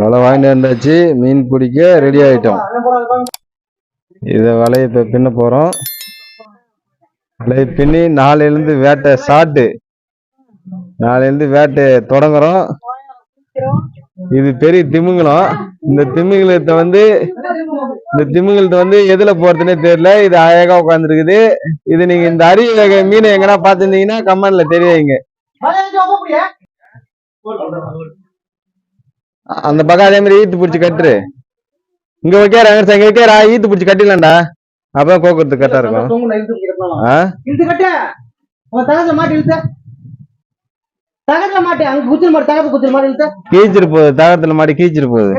வலை வாங்கிட்டு வந்தாச்சு மீன் பிடிக்க ரெடி ஆயிட்டோம். இதை வலையை இப்போ பின்ன போகிறோம் வலையை பின்னி நாளையிலேருந்து வேட்டை ஸ்டார்ட்டு நாளையிலேருந்து வேட்டை தொடங்குறோம். இது பெரிய திமிங்கலம். இந்த திமிங்கலத்தை வந்து இந்த திமிங்கலத்தை வந்து எதுல போறதுன்னே தெரியல. இது அழகா உட்காந்துருக்குது இது நீங்க இந்த அரிய வகை மீனை எங்கன்னா பார்த்துருந்தீங்கன்னா கமெண்ட்ல தெரியுங்க அந்த பக்கம் அதே மாதிரி ஈத்து பிடிச்சி கட்டுரு இங்க வைக்கிறா இங்க வைக்கிறா ஈத்து பிடிச்சி கட்டிடலாம்டா. அப்பதான் கோக்குறதுக்கு கரெக்டா இருக்கும். தகத்துல மாட்டு அங்க குத்துற மாட்டு தகத்து குத்துற மாட்டு இழுத்த. கீச்சிட்டு போகுது. மாட்டி கீச்சிட்டு போகுது.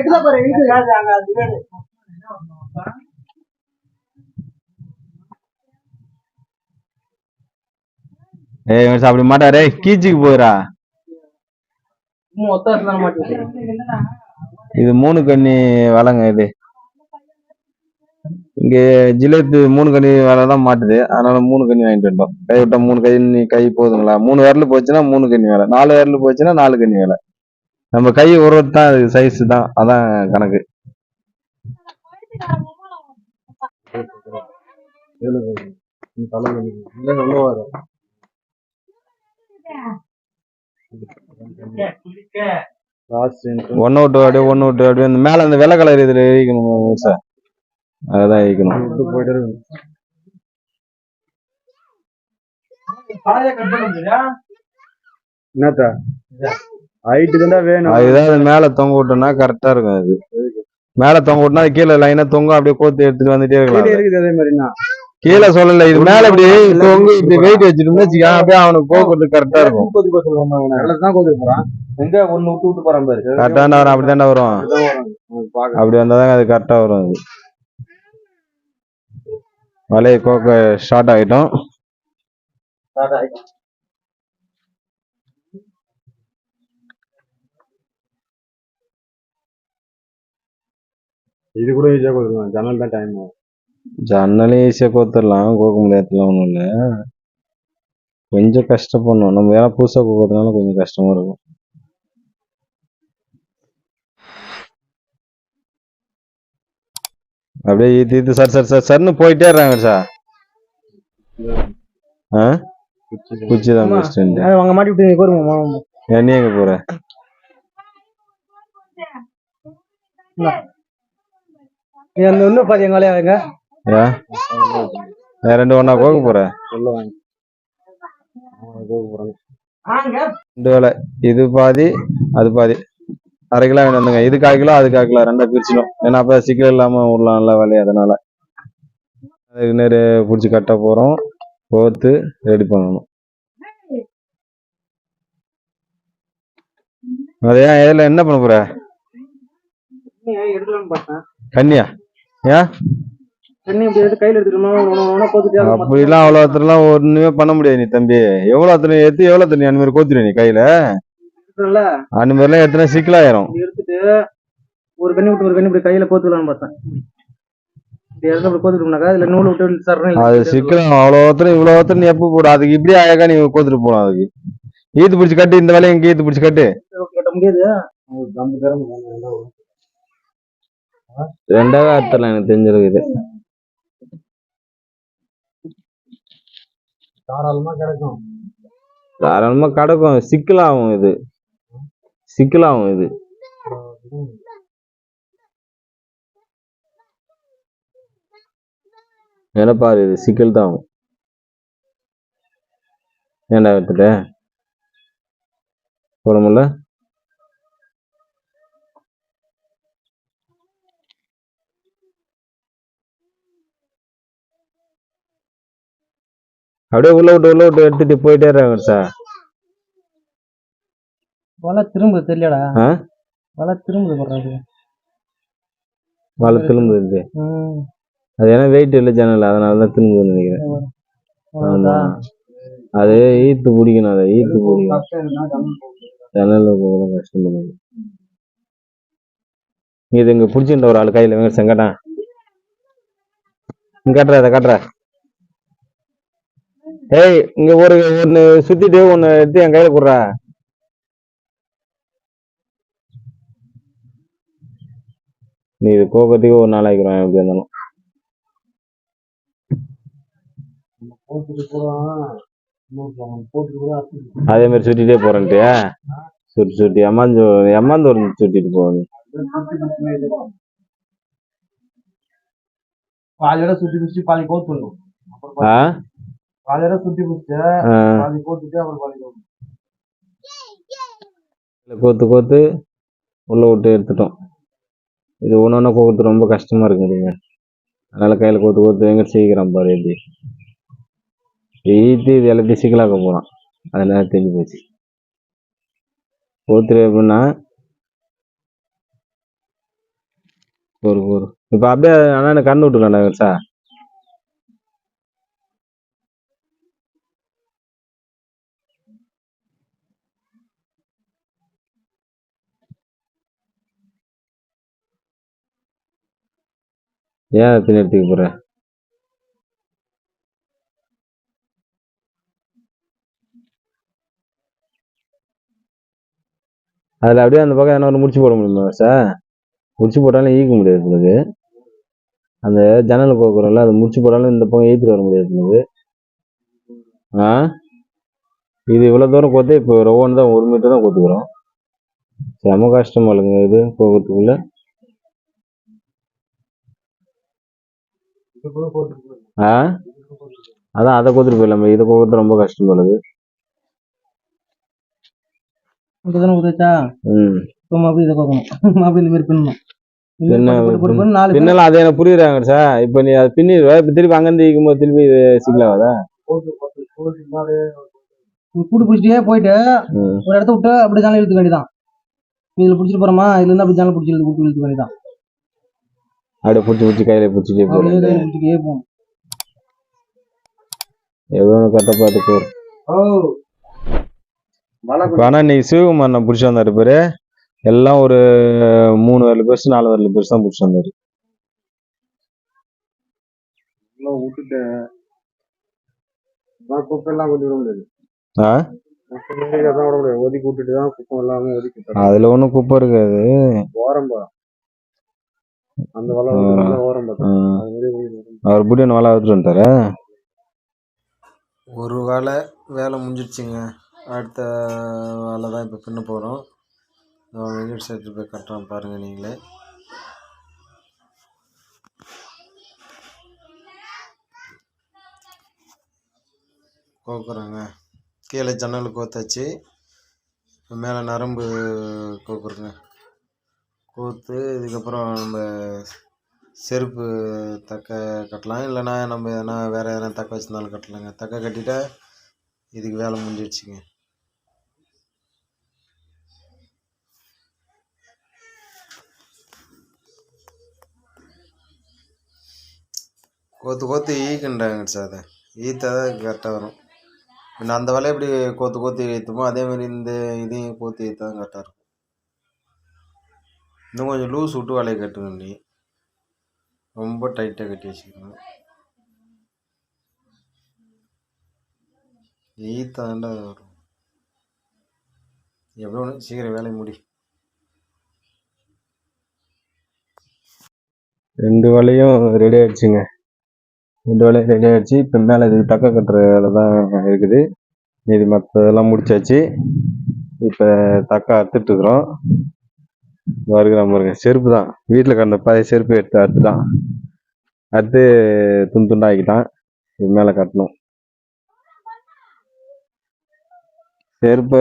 ஏய் அப்படி மாட்டாரே கீச்சுக்கு மாட்டு இது மூணு கண்ணி வலைங்க இது. இங்க ஜிலேத்து மூணு கண்ணி வலை தான் மாட்டுது. அதனால மூணு கண்ணி வாங்கிட்டு வந்தோம். கை விட்டா மூணு கண்ணி கை போதுங்களா? மூணு விரல் போச்சுன்னா மூணு கண்ணி வேலை. நாலு விரல் போச்சுன்னா நாலு கண்ணி வேலை. நம்ம கை ஒரு தான் அது சைஸ் தான். அதான் கணக்கு. ஒன்னு விட்டு அப்படியே ஒன்னு விட்டு அப்படியே அந்த மேல அந்த வெள்ளை கலர் இதுல எரிக்கணும் சார் அதான் எரிக்கணும் என்னத்தா? ஹைட்டு தான் வேணும். அதுதான் அது மேல தொங்க விட்டோம்னா கரெக்டா இருக்கும் அது. மேல தொங்க விட்டோம்னா அது கீழே லைனா தொங்க அப்படியே கோத்து எடுத்துட்டு வந்துட்டே இருக்கலாம். கீழே இருக்குது அதே மாதிரிண்ணா. கீழே சொல்லல இது மேல இப்படி தொங்க இப்படி வெயிட் வச்சுட்டோம்னு வச்சுக்க அப்படியே அவனுக்கு போக்குறது கரெக்டா இருக்கும். முப்பது பஸ் சொல்லுவாங்க நல்லது தான் கொஞ்சம் போறான். எங்க? ஒண்ணு விட்டு விட்டு போறான் பாரு. கரெக்டான வரும் அப்படித்தாண்டா வரும். அப்படி வந்தாதாங்க அது கரெக்டா வரும் அது. வலையை கோக்க ஸ்டார்ட் ஆகிட்டோம். இது கூட ஈஸியா கொடுக்கலாம். ஜன்னல் தான் டைம் ஆகும். ஜன்னலையும் ஈஸியாக கோத்துடலாம் கோக்க முடியாதுலாம் ஒன்றும் இல்லை கொஞ்சம் கஷ்டப்படணும். நம்ம ஏன்னா புதுசாக கோக்கிறதுனால கொஞ்சம் கஷ்டமா இருக்கும். அப்படியே ஈத்து ஈத்து சார் சார் சார் சர்னு போயிட்டே இருக்காங்க சார். ஆ? குச்சி தான் பெஸ்ட்டு அவங்க மாட்டி விட்டு போருங்க நீ எங்க போற? அந்த இன்னும் பாதி எங்க ரெண்டு ஒண்ணா கோக்க போற? ரெண்டு வேலை இது பாதி அது பாதி. அரை கிலோ வேணும் வந்துங்க இது கால் கிலோ அது கால் கிலோ. ரெண்டா பிரிச்சிடும் ஏன்னா அப்ப சிக்கல் இல்லாம விடலாம்ல வேலையை அதனால. அதுக்கு நேரு பிடிச்சி கட்ட போறோம். கோத்து ரெடி பண்ணணும். அது ஏன் இதுல என்ன பண்ண போற? கன்னியா? ஏன்? அப்படிலாம் அவ்வளோ அத்தனைலாம் ஒண்ணுமே பண்ண முடியாது நீ தம்பி எவ்வளவு அத்தனை எடுத்து எவ்வளவு தண்ணி அந்த மாதிரி கோத்துரு நீ கையில அந்த மாதிரிலாம் எத்தனை சிக்கலாயிரும் இப்படி எடுத்துட்டு ஒரு கண்ணி விட்டு ஒரு கண்ணி இப்படி கையில போத்துக்கலாம்னு பார்த்தேன் இப்படி எடுத்து அப்படி போத்துக்கிட்டோம்னாக்கா இதுல நூல் விட்டு சரணம் அது சிக்கலம் அவ்வளோ ஒருத்தர் இவ்வளோ நீ எப்போ போட அதுக்கு இப்படியே அழகா நீ கோத்துட்டு போகலாம் அதுக்கு ஈத்து பிடிச்சி கட்டு இந்த வேலையை இங்கே ஈத்து பிடிச்சி கட்டு கட்ட முடியாது நம்ம திறமை ரெண்டாவே அறுத்தலாம் எனக்கு தெரிஞ்சிருக்குது தாராளமா கிடைக்கும். தாராளமா கிடக்கும். சிக்கலாகும் இது. சிக்கலாகும் இது. நினைப்பாரு இது? சிக்கல் தான். ஆகும் ஏன்டா எடுத்துட்டேன் போட முடியல? அப்படியே உள்ள விட்டு உள்ள விட்டு எடுத்துட்டு போயிட்டே இருக்காங்க சார் வலை திரும்ப தெரியலடா? வலை திரும்ப போடுறாரு வலை திரும்புது ம். அது ஏன்னா வெயிட் இல்லை ஜன்னல் அதனால தான் திரும்புதுன்னு நினைக்கிறேன். ஆமா. அது ஈத்து பிடிக்கணும் அதை ஈத்து பிடிக்கணும். ஜன்னல் கஷ்டம் இது இங்க பிடிச்சிட்ட ஒரு ஆள் கையில. வெங்கட் செங்கட்டான். இங்க காட்டுற அதை காட்டுற. ஏய் இங்க ஒரு ஒன்னு சுத்திட்டு ஒன்னு எடுத்து என் கையில குடுறா. நீ இது கோக்கத்துக்கு ஒரு நாள் ஆகிக்கிறோம் எப்படி இருந்தாலும். அதே மாதிரி சுட்டிட்டே போறேன்ட்டு சுட்டி சுட்டி ஏமாந்து ஏமாந்து ஒரு சுட்டிட்டு போவாங்க பாதியோட சுட்டி சுத்தி பாதி கோல் பண்ணும் பாதியோட சுத்தி. பாதி கோத்துட்டு அப்புறம் கோத்து கோத்து கோத்து உள்ள விட்டு எடுத்துட்டோம். இது ஒன்று ஒன்றா கோக்குறது ரொம்ப கஷ்டமா இருக்குதுங்க அதனால கையில் கோத்து கோத்து எங்க சீக்கிரம் பாரு எப்படி? ஈட்டி இது எல்லாத்தையும் சிக்கலாக்க போகிறான் அதனால தெரிஞ்சு போச்சு. கோத்துரு எப்படின்னா ஒரு ஒரு இப்போ அப்படியே அண்ணா கண்ணு விட்டுக்கலாம்டா சார் ஏன் பின்ன எடுத்துக்க போற? அதில் அப்படியே அந்த பக்கம் என்ன ஒரு முடிச்சு போட முடியுமா சார் முடிச்சு போட்டாலும் ஈக்க முடியாது உங்களுக்கு அந்த ஜன்னல் போக்குறோம்ல அதை முடிச்சு போட்டாலும் இந்த பக்கம் ஈத்துட்டு வர முடியாது உங்களுக்கு ஆ? இது இவ்வளோ தூரம் கொத்து இப்போ ஒவ்வொன்று தான் ஒரு மீட்டர் தான் கொத்துக்கிறோம். செம கஷ்டமா இல்லைங்க இது போகிறதுக்குள்ள இது கூட போட்டுட்டு போயிடும். ஆ? அதான் அதை கொத்துட்டு போயிடலாமே. இதை கொத்துறது ரொம்ப கஷ்டம் உள்ளது இப்பதானே உதச்சா ம். இப்போ மறுபடியும் இதை பார்க்கணும் மறுபடியும் இந்த மாதிரி பின்னணும். பின்னலாம் அது எனக்கு புரியுறாங்க சார். இப்போ நீ அது பின்னிடுவ இப்போ திருப்பி அங்கேருந்து ஈக்கும் போது திருப்பி இது கூட்டு பிடிச்சிட்டே போயிட்டு ஒரு இடத்த விட்டு அப்படியே ஜன்னல் இழுத்துக்க வேண்டியதான் இதில் பிடிச்சிட்டு போறோமா? இதுல இருந்து அப்படி ஜன்னல் பிடிச்சி இழுத்து விட்டு இழுத்துக்க வேண்டியதான் அப்படியே பிடிச்சி பிடிச்சி கையில் பிடிச்சிட்டே போகணும் எவ்வளோ கரெக்டாக பார்த்து போகிற ஓ. மழை இப்போ ஆனால் நீ சிவகுமார் பிடிச்சி வந்தாரு பேர். எல்லாம் ஒரு மூணு வரல பெருசு நாலு வரல பெருசு தான் பிடிச்சி வந்தாரு. அதில் ஒன்றும் குப்பை இருக்காது. ஓரம்பா அந்த மாதிரி ஓரம். அவர் புடி ஒன்று வேலை எடுத்துட்டு வந்துட்டாரா? ஒரு வேலை வேலை முடிஞ்சிடுச்சுங்க அடுத்த வேலை தான் இப்போ பின்ன போகிறோம் வெங்கட் எடுத்துகிட்டு போய் கட்டுறோம் பாருங்கள் நீங்களே. கோக்குறோங்க. கீழே ஜன்னல் கோத்தாச்சு. மேலே நரம்பு கோக்குறோங்க. கோர்த்து இதுக்கப்புறம் நம்ம செருப்பு தக்க கட்டலாம். இல்லைன்னா நம்ம எதனா வேறு எதனா தக்க வச்சுருந்தாலும் கட்டலாங்க. தக்க கட்டிட்டா இதுக்கு வேலை முடிஞ்சிடுச்சுங்க. கோத்து கோத்து ஈக்குன்றாங்க சார். அதை ஈத்தா தான் கரெக்டாக வரும். நான் அந்த வேலையை எப்படி கோத்து கோத்து ஈத்துமோ அதேமாதிரி இந்த இதையும் கோத்து ஈத்தா தான் கரெக்டாக இருக்கும். இன்னும் கொஞ்சம் லூஸ் விட்டு வலையை கட்டணும் நீ ரொம்ப டைட்டாக கட்டி வச்சுக்கணும். ஈத்தாண்டா வரும். எவ்வளோ ஒன்று சீக்கிரம் வேலையை முடி. ரெண்டு வலையும் ரெடி ஆயிடுச்சுங்க. ரெண்டு வலையும் ரெடி ஆயிடுச்சு. இப்போ மேலே இது டக்க கட்டுற வேலை தான் இருக்குது. இது மற்றதெல்லாம் முடிச்சாச்சு. இப்போ தக்கா அறுத்துட்டு இருக்கிறோம் வருகிறோம் பாருங்க. செருப்பு தான். வீட்டில் கண்ட பழைய செருப்பு எடுத்து அறுத்துட்டான். அறுத்து துண்டு துண்டாக்கிட்டான் இது மேலே கட்டணும். செருப்பை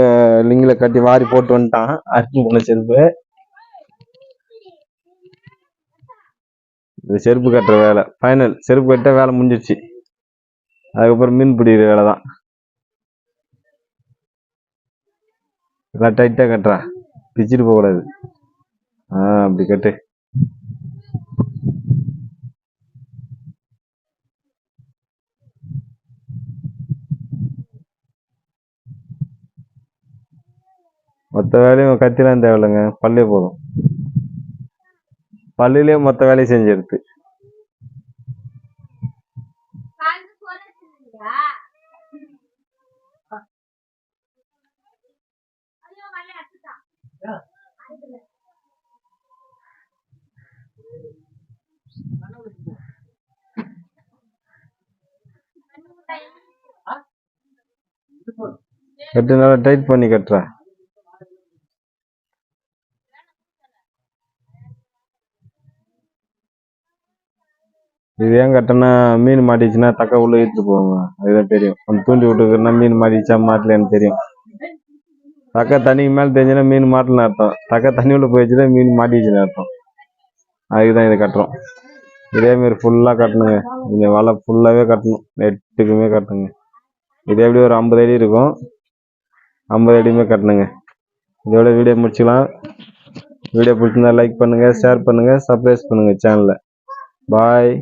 லிங்கில் கட்டி வாரி போட்டு வந்துட்டான். அறுத்து போன செருப்பு. இது செருப்பு கட்டுற வேலை. ஃபைனல் செருப்பு கட்ட வேலை முடிஞ்சிச்சு அதுக்கப்புறம் மீன் பிடிக்கிற வேலை தான். எல்லாம் டைட்டாக கட்டுறா பிச்சுட்டு போகக்கூடாது. ஆ அப்படி கட்டு. மொத்த வேலையும் கத்திலாம் தேவையில்லைங்க. பல்லே போதும். பல்லுலேயே மொத்த வேலையும் செஞ்சிருது கட்டு நல்லா டைட் பண்ணி கட்டுற. இது ஏன் கட்டினா மீன் மாட்டிச்சுன்னா தக்க உள்ள இழுத்துட்டு போவாங்க. அதுதான் தெரியும். அந்த தூண்டி விட்டுக்குன்னா மீன் மாட்டிச்சா மாட்டலன்னு தெரியும். தக்க தண்ணிக்கு மேலே தெரிஞ்சுன்னா மீன் மாட்டலன்னு அர்த்தம். தக்க தண்ணி உள்ள போயிடுச்சுன்னா மீன் மாட்டிச்சுன்னு அர்த்தம். அதுக்கு தான் இதை கட்டுறோம். இதே மாதிரி ஃபுல்லாக கட்டணுங்க. இந்த வலை ஃபுல்லாகவே கட்டணும். நெட்டுக்குமே கட்டணுங்க. இது எப்படி ஒரு ஐம்பது அடி இருக்கும்? ஐம்பது அடியுமே கட்டணுங்க. இதோட வீடியோ முடிச்சுக்கலாம். வீடியோ பிடிச்சிருந்தா லைக் பண்ணுங்கள் ஷேர் பண்ணுங்கள் சப்ஸ்கிரைப் பண்ணுங்கள் சேனலை பாய்